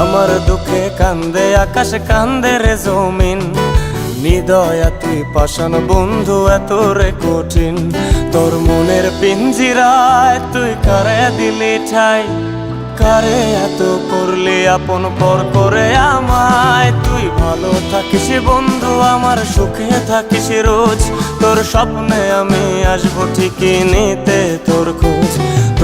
আমার দুঃখে কান্দে, আকাশ কান্দে রে জমিন। নিদয়া তুই বন্ধু এত রে কঠিন। তোর মনের পিঞ্জিরায় তুই কারে দিলি ঠাই? কারে এত করলে আপন পর করে আমায়? তুই ভালো থাকিস বন্ধু, আমার সুখে থাকিস রোজ। তোর স্বপ্নে আমি আসব ঠিকই নিতে তোর খোঁজ।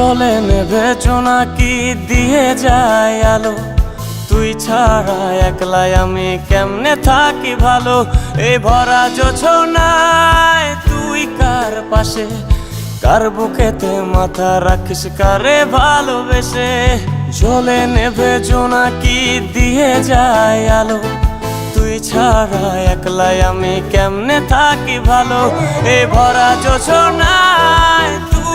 জলে নেবে কি দিয়ে যায় আলো? তুই ছাড়া একলাই আমি কেমনে থাকি ভালো? এই ভরা যোছনায় তুই কার পাশে? কার বুকেতে মাথা রাখিস কারে ভালোবেসে? জলে নেবে কি দিয়ে যায় আলো? তুই ছাড়া একলাই আমি কেমনে থাকি ভালো? এ ভরা যোছনায়